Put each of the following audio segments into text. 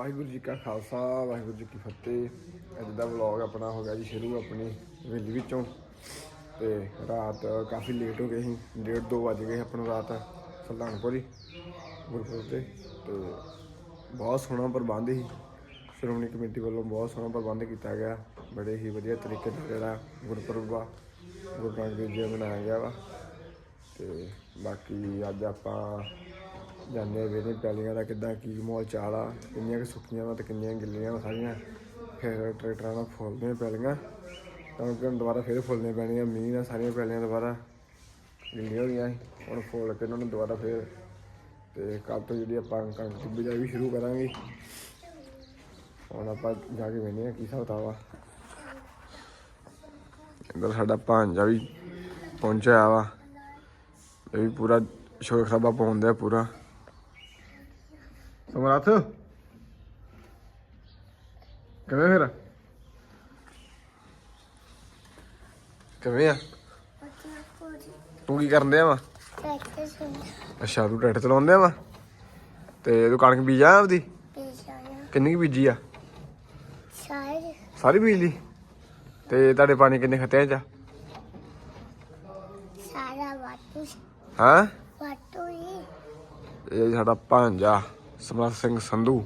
ਵਾਹਿਗੁਰੂ ਜੀ ਕਾ ਖਾਲਸਾ, ਵਾਹਿਗੁਰੂ ਜੀ ਕੀ ਫਤਿਹ। ਅੱਜ ਦਾ ਵਲੌਗ ਆਪਣਾ ਹੋ ਗਿਆ ਜੀ ਸ਼ੁਰੂ ਆਪਣੀ ਹਵੇਲੀ ਵਿੱਚੋਂ। ਤੇ ਰਾਤ ਕਾਫੀ ਲੇਟ ਹੋ ਗਏ ਸੀ, ਡੇਢ ਦੋ ਵੱਜ ਗਏ ਆਪਾਂ ਨੂੰ ਰਾਤ ਸਲਤਾਨਪੁਰੀ ਗੁਰਪੁਰਬ ਤੇ। ਤੇ ਬਹੁਤ ਸੋਹਣਾ ਪ੍ਰਬੰਧ ਸੀ। ਸ਼੍ਰੋਮਣੀ ਕਮੇਟੀ ਵੱਲੋਂ ਬਹੁਤ ਸੋਹਣਾ ਪ੍ਰਬੰਧ ਕੀਤਾ ਗਿਆ। ਬੜੇ ਹੀ ਵਧੀਆ ਤਰੀਕੇ ਨਾਲ ਜਿਹੜਾ ਗੁਰਪੁਰਬ ਆ, ਗੁਰੂ ਨਾਨਕ ਦੇਵ ਜੀ ਦਾ ਮਨਾਇਆ ਗਿਆ ਵਾ। ਤੇ ਬਾਕੀ ਅੱਜ ਆਪਾਂ ਜਾਣੇ ਵੇਲੇ ਪੈਲੀਆਂ ਦਾ ਕਿੱਦਾਂ ਕੀ ਮਾਹੌਲ ਚਾਲ ਆ, ਕਿੰਨੀਆਂ ਕੁ ਸੁੱਕੀਆਂ ਵਾ ਤੇ ਕਿੰਨੀਆਂ ਗਿੱਲੀਆਂ ਵਾ ਸਾਰੀਆਂ। ਫਿਰ ਟਰੈਕਟਰਾਂ ਨਾਲ ਫੁੱਲਦੀਆਂ ਪੈਲੀਆਂ। ਤਾਂ ਕਿ ਦੁਬਾਰਾ ਫਿਰ ਫੁੱਲਣੀਆਂ ਪੈਣੀਆਂ, ਮੀਂਹ ਨਾਲ ਸਾਰੀਆਂ ਪੈਲੀਆਂ ਦੁਬਾਰਾ ਗਿੱਲੀਆਂ ਹੋ ਗਈਆਂ ਸੀ। ਹੁਣ ਫੁੱਲ ਕੇ ਉਹਨਾਂ ਨੂੰ ਦੁਬਾਰਾ ਫਿਰ ਤੇ ਕੱਲ ਤੋਂ ਜਿਹੜੀ ਆਪਾਂ ਕਣਕ ਦੀ ਬਿਜਾਈ ਵੀ ਸ਼ੁਰੂ ਕਰਾਂਗੇ। ਹੁਣ ਆਪਾਂ ਜਾ ਕੇ ਵੇਖਦੇ ਆ ਕੀ ਹਿਸਾਬ ਕਿਤਾਬ ਇੱਧਰ ਸਾਡਾ ਭਾਂਜਾ ਵੀ ਪਹੁੰਚਿਆ ਵਾ। ਇਹ ਵੀ ਪੂਰਾ ਸ਼ੋਰ ਖਰਾਬਾ ਪਾਉਂਦਾ ਪੂਰਾ। ਸਮਰਾਥ। ਕਿਵੇਂ ਫਿਰ? ਕਿਵੇਂ ਆ? ਤੂੰ ਕੀ ਕਰਨ ਡਿਆ ਵਾ? ਅੱਛਾ ਤੂੰ ਟਰੈਕਟਰ ਚਲਾਉਂਦੇ ਵਾ? ਤੇ ਤੂੰ ਕਣਕ ਬੀਜਾ ਆਪਦੀ? ਕਿੰਨੀ ਕੁ ਬੀਜੀ ਆ? ਸਾਰੀ ਬੀਜ ਲਈ? ਤੇ ਤੁਹਾਡੇ ਪਾਣੀ ਕਿੰਨੇ ਖੱਤਿਆਂ ਚ? ਆ ਸਾਰਾ ਵਾਟੂ ਹਾਂ? ਵਾਟੂ ਹੀ। ਇਹ ਸਾਡਾ ਭਾਂਜਾ। ਸਮਰਥ ਸਿੰਘ ਸੰਧੂ।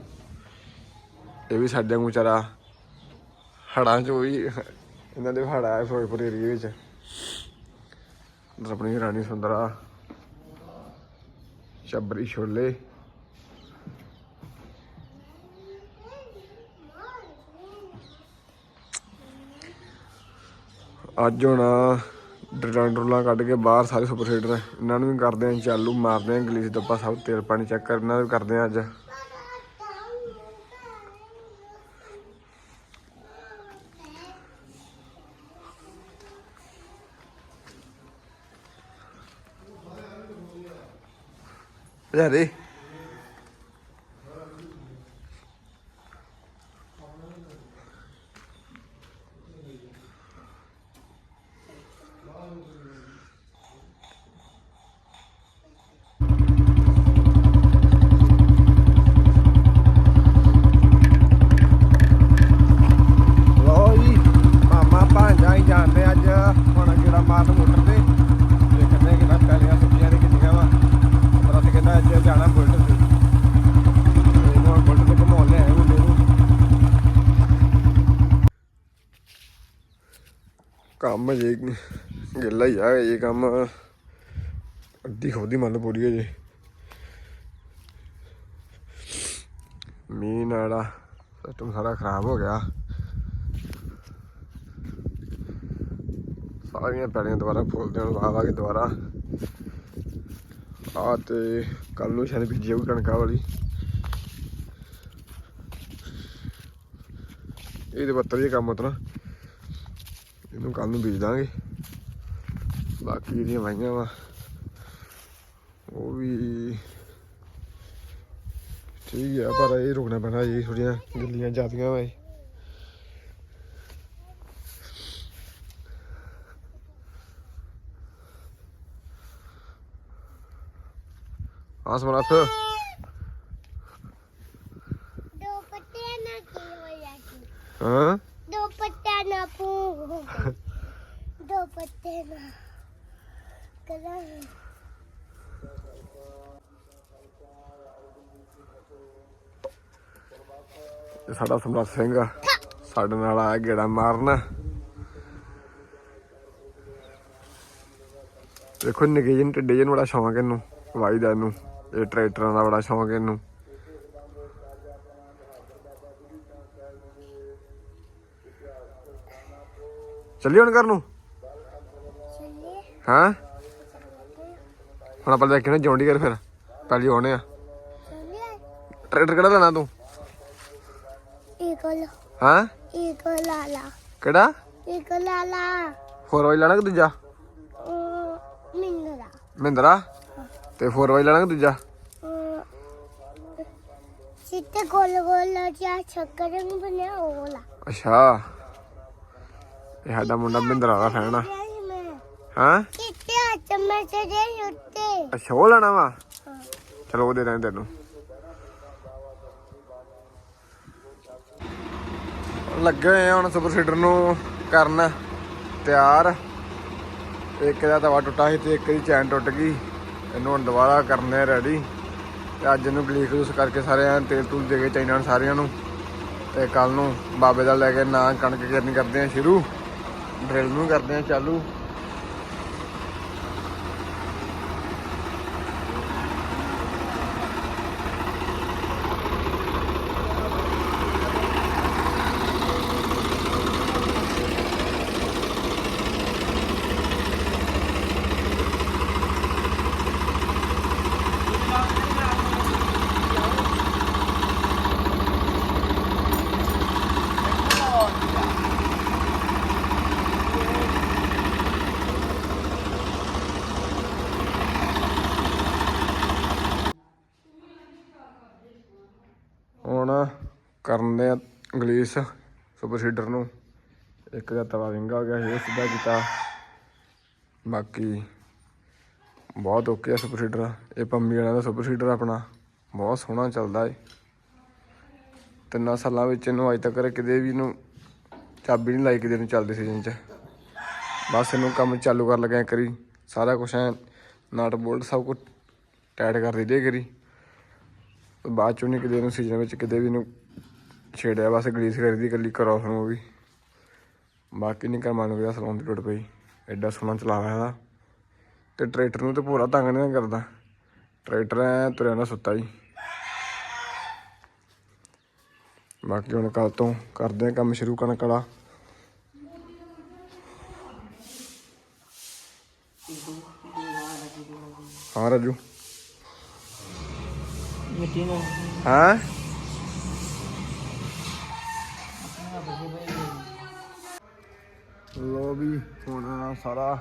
ਇਹ ਵੀ ਸਾਡੇ ਵਾਂਗੂ ਵਿਚਾਰਾ ਹੜਾਂ ਚ ਵੀ ਇਹਨਾਂ ਦੇ ਹੜਾ ਹੈ ਫਿਰੋਜ਼ਪੁਰ ਏਰੀਏ ਵਿੱਚ। ਆਪਣੀ ਰਾਣੀ ਸੁੰਦਰਾ ਸ਼ਬਰੀ ਛੋਲੇ। ਅੱਜ ਹੁਣ ਡਰਾਂ ਕੱਢ ਕੇ ਬਾਹਰ ਸਾਰੇ ਸੁਪਰ ਸੀਡਰ ਇਹਨਾਂ ਨੂੰ ਵੀ ਕਰਦੇ ਆਂ ਚਾਲੂ, ਮਾਰਦੇ ਆਂ ਗਲੀਸ ਡੱਬਾ ਸਭ ਤੇਲ ਪਾਣੀ ਚੈੱਕ ਕਰਨਾ ਵੀ ਕਰਦੇ ਆਂ ਅੱਜ। ਯਾਰੇ ਲੋ ਜੀ ਮਾਮਾ ਭਾਂਜਾ ਹੀ ਜਾਂਦੇ ਅੱਜ ਹੁਣ ਕਿਹੜਾ ਮਾਰਨ ਮੋਟਰ ਤੇ ਦੇਖਦੇ ਆ ਕਿਹਦਾ ਪੈਲੀਆਂ ਸੁੱਕੀਆਂ ਨੇ ਕਿੰਨੀਆਂ ਵਾ ਬਰਤ ਕਹਿੰਦਾ ਅੱਜ ਜਾਣਾ ਬੁਲਟ ਤੇ ਤੇ ਇਹਨੂੰ ਹੁਣ ਬੁਲਟ ਤੇ ਘਮਾਉਣ ਲਿਆਏ ਮੁੰਡੇ ਨੂੰ ਕੰਮ ਜੇ, ਗਿੱਲਾ ਹੀ ਆ ਇਹ ਕੰਮ ਅੱਧੀ ਖੋਦੀ ਮੰਨ ਲਓ ਪੂਰੀ ਹੋ ਜੇ। ਮੀਂਹ ਨਾਲਾ ਸਿਸਟਮ ਸਾਰਾ ਖਰਾਬ ਹੋ ਗਿਆ। ਸਾਰੀਆਂ ਪੈੜੀਆਂ ਦੁਬਾਰਾ ਫੁੱਲ ਦੇਣ ਵਾ ਕੇ ਦੁਬਾਰਾ। ਆ ਤੇ ਕੱਲ ਨੂੰ ਸ਼ਾਇਦ ਬੀਜੀ ਜਾਊਗੀ ਕਣਕਾਂ ਵਾਲੀ। ਇਹਦੇ ਤੇ ਬੱਤਰ ਹੀ ਕੰਮ ਉਤਨਾ ਇਹਨੂੰ ਕੱਲ ਨੂੰ ਬੀਜ ਦਾਂਗੇ। ਬਾਕੀ ਜਿਹੜੀਆਂ ਵਾਈਆਂ ਵਾ ਉਹ ਵੀ ਠੀਕ ਆ ਪਰ ਇਹ ਰੁਕਣਾ ਪੈਣਾ ਜੀ ਥੋੜੀਆਂ ਗਿੱਲੀਆਂ ਜਾਂਦੀਆਂ ਵਾ ਇਹ। ਆ ਸਮਰੱਥ ਦੋ ਪੱਤੇ ਨਾ ਕੀ ਹੋਇਆ ਸੀ? ਹਾਂ ਦੋ ਪੱਤੇ ਨਾ ਪੂ ਦੋ ਪੱਤੇ ਨਾ ਕਲਾ ਇਹ ਸਾਡਾ ਸਮਰੱਥ ਸਿੰਘ ਆ। ਸਾਡੇ ਨਾਲ ਆ ਗੇੜਾ ਮਾਰਨ। ਦੇਖੋ ਨਿੱਕੇ ਜਿਹੇ ਨੂੰ, ਟਿੱਡੇ ਜਿਹੇ ਨੂੰ ਬੜਾ ਸ਼ੌਂਕ ਇਹਨੂੰ, ਵਾਈ ਦਾ ਇਹਨੂੰ, ਇਹ ਟਰੈਕਟਰਾਂ ਦਾ ਬੜਾ ਸ਼ੌਂਕ ਇਹਨੂੰ। ਚੱਲੀ ਹੁਣ ਘਰ ਨੂੰ। ਹਾਂ? ਹੁਣ ਆਪਾਂ ਲੈ ਕੇ ਨਾ ਜੌਂਡੀ ਕਰ ਫਿਰ। ਪਹਿਲੀ ਆਉਣੇ ਆ। ਟਰੈਕਟਰ ਕਿਹੜਾ ਲੈਣਾ ਤੂੰ? ਇੱਕ ਲ ਹਾਂ? ਇੱਕ ਲਾਲਾ ਕਿਹੜਾ? ਇੱਕ ਲਾਲਾ ਫੋਰ ਵਾਈ ਲੈਣਾ ਕਿ ਦੂਜਾ? ਉਹ ਮਿੰਗਰਾ ਮਹਿੰਦਰਾ? ਤੇ ਫੋਰ ਵਾਈ ਲੈਣਾ ਕਿ ਦੂਜਾ? ਸਿੱਤੇ ਗੋਲ ਗੋਲ ਜਿਹਾ ਚੱਕਰ ਰੰਗ ਬਣਿਆ ਉਹ ਲਾ ਅੱਛਾ। ਇਹ ਸਾਡਾ ਮੁੰਡਾ ਮਹਿੰਦਰਾ ਦਾ ਫੈਨ ਆ। ਹਾਂ? ਕਿਤੇ ਚਮਚ ਦੇ ਉੱਤੇ। ਅੱਛਾ ਉਹ ਲੈਣਾ ਵਾ। ਚਲੋ ਉਹ ਦੇ ਦਾਂ ਤੈਨੂੰ। ਲੱਗੇ ਹੋਏ ਆ ਹੁਣ ਸੁਪਰ ਸੀਡਰ ਨੂੰ ਕਰਨ। ਤਿਆਰ। ਇੱਕ ਦਾ ਤਵਾ ਟੁੱਟਾ ਸੀ ਤੇ ਇੱਕ ਦੀ ਚੈਨ ਟੁੱਟ ਗਈ। ਇਹਨੂੰ ਹੁਣ ਦੁਬਾਰਾ ਕਰਨੇ ਰੈਡੀ ਤੇ ਅੱਜ ਇਹਨੂੰ ਗਲੀਸ ਗਲੂਸ ਕਰਕੇ ਸਾਰਿਆਂ ਨੂੰ ਤੇਲ ਤੂਲ ਦੇ ਕੇ ਚਾਈਨਾ ਨੂੰ ਸਾਰਿਆਂ ਨੂੰ। ਤੇ ਕੱਲ ਨੂੰ ਬਾਬੇ ਦਾ ਲੈ ਕੇ ਨਾ ਕਣਕ ਕਿਰਨੀ ਕਰਦੇ ਆ ਸ਼ੁਰੂ। ਡਰਿਲ ਨੂੰ ਕਰਦੇ ਆ ਚਾਲੂ। ਹੁਣ ਕਰਨ ਦੇ ਗਲੀਸ ਸੁਪਰ ਸੀਡਰ ਨੂੰ। ਇੱਕ ਦਾ ਤਵਾ ਵਿੰਗਾ ਹੋ ਗਿਆ ਸੀ ਸਿੱਧਾ ਕੀਤਾ। ਬਾਕੀ ਬਹੁਤ ਓਕੇ ਆ ਸੁਪਰ ਸੀਡਰ। ਇਹ ਪੰਮੀ ਵਾਲਿਆਂ ਦਾ ਸੁਪਰ ਸੀਡਰ ਆਪਣਾ। ਬਹੁਤ ਸੋਹਣਾ ਚੱਲਦਾ ਏ। ਤਿੰਨਾਂ ਸਾਲਾਂ ਵਿੱਚ ਇਹਨੂੰ ਅਜੇ ਤੱਕ ਕਿਤੇ ਵੀ ਇਹਨੂੰ ਚਾਬੀ ਨਹੀਂ ਲਾਈ, ਕਿਤੇ ਨੂੰ ਚੱਲਦੇ ਸੀਜ਼ਨ 'ਚ। ਬਸ ਇਹਨੂੰ ਕੰਮ ਚਾਲੂ ਕਰ ਲਗਾ ਕਰੀ ਸਾਰਾ ਕੁਝ ਐ, ਨਟ ਬੋਲਟ ਸਭ ਕੁਝ ਟਾਈਟ ਕਰ ਦਿੱਤੇ ਕਰੀ ਬਾਅਦ ਚੋਂ ਨਹੀਂ ਕਿਤੇ ਇਹਨੂੰ ਸੀਜ਼ਨ ਵਿੱਚ ਕਿਤੇ ਵੀ ਇਹਨੂੰ ਛੇੜਿਆ, ਬਸ ਗਰੀਸ ਕਰਦੀ ਇਕੱਲੀ ਕਰੋਸ ਨੂੰ ਵੀ। ਬਾਕੀ ਨਹੀਂ ਕਰਮਾਂ ਨੂੰ ਵੀ ਸਲਾਉਣ ਦੀ ਟੁੱਟ ਪਈ। ਐਡਾ ਸੋਹਣਾ ਚਲਾਵਾ ਇਹਦਾ। ਤੇ ਟਰੈਕਟਰ ਨੂੰ ਤੇ ਪੂਰਾ ਤੰਗ ਨਹੀਂ ਕਰਦਾ। ਟਰੈਕਟਰ ਐ ਤੁਰਿਆ ਨਾ ਸੁੱਤਾ ਹੀ। ਬਾਕੀ ਹੁਣ ਕੱਲ ਤੋਂ ਕਰਦੇ ਆ ਕੰਮ ਸ਼ੁਰੂ ਕਰਨ ਵਾਲਾ। ਹਾਂ ਰਾਜੂ। ਮਿੱਟੀ ਨੂੰ। ਹਾਂ? ਲੋ ਵੀ, ਹੁਣ ਸਾਰਾ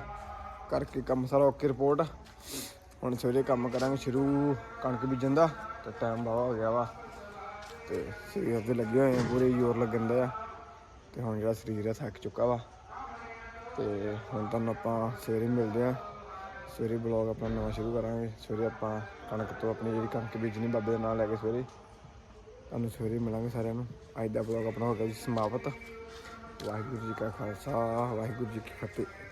ਕਰਕੇ ਕੰਮ ਸਾਰਾ ਓਕੇ ਰਿਪੋਰਟ ਹੁਣ ਸਵੇਰੇ ਕੰਮ ਕਰਾਂਗੇ ਸ਼ੁਰੂ, ਕਣਕ ਬੀਜਣ ਦਾ, ਤੇ ਟਾਈਮ ਬਾਵਾ ਹੋ ਗਿਆ ਵਾ। ਤੇ ਸਰੀਰ ਦੇ ਲੱਗੇ ਹੋਏ ਆ, ਪੂਰੇ ਜ਼ੋਰ ਲੱਗਣ ਦਾ ਆ ਤੇ ਹੁਣ ਜਿਹੜਾ ਸਰੀਰ ਆ, ਥੱਕ ਚੁੱਕਾ ਵਾ। ਤੇ ਹੁਣ ਤੁਹਾਨੂੰ ਆਪਾਂ ਸਵੇਰੇ ਮਿਲਦੇ ਆ। ਸਵੇਰੇ ਬਲੌਗ ਆਪਣਾ ਨਵਾਂ ਸ਼ੁਰੂ ਕਰਾਂਗੇ। ਸਵੇਰੇ ਆਪਾਂ ਕਣਕ ਤੋਂ ਆਪਣੀ ਜਿਹੜੀ ਕਣਕ ਬੀਜਣੀ ਬਾਬੇ ਦੇ ਨਾਲ ਲੈ ਕੇ ਸਵੇਰੇ, ਤੁਹਾਨੂੰ ਸਵੇਰੇ ਮਿਲਾਂਗੇ ਸਾਰਿਆਂ ਨੂੰ। ਅੱਜ ਦਾ ਬਲੌਗ ਆਪਣਾ ਹੋ ਗਿਆ ਜੀ ਸਮਾਪਤ। ਵਾਹਿਗੁਰੂ ਜੀ ਕਾ ਖਾਲਸਾ, ਵਾਹਿਗੁਰੂ ਜੀ ਕੀ ਫਤਿਹ।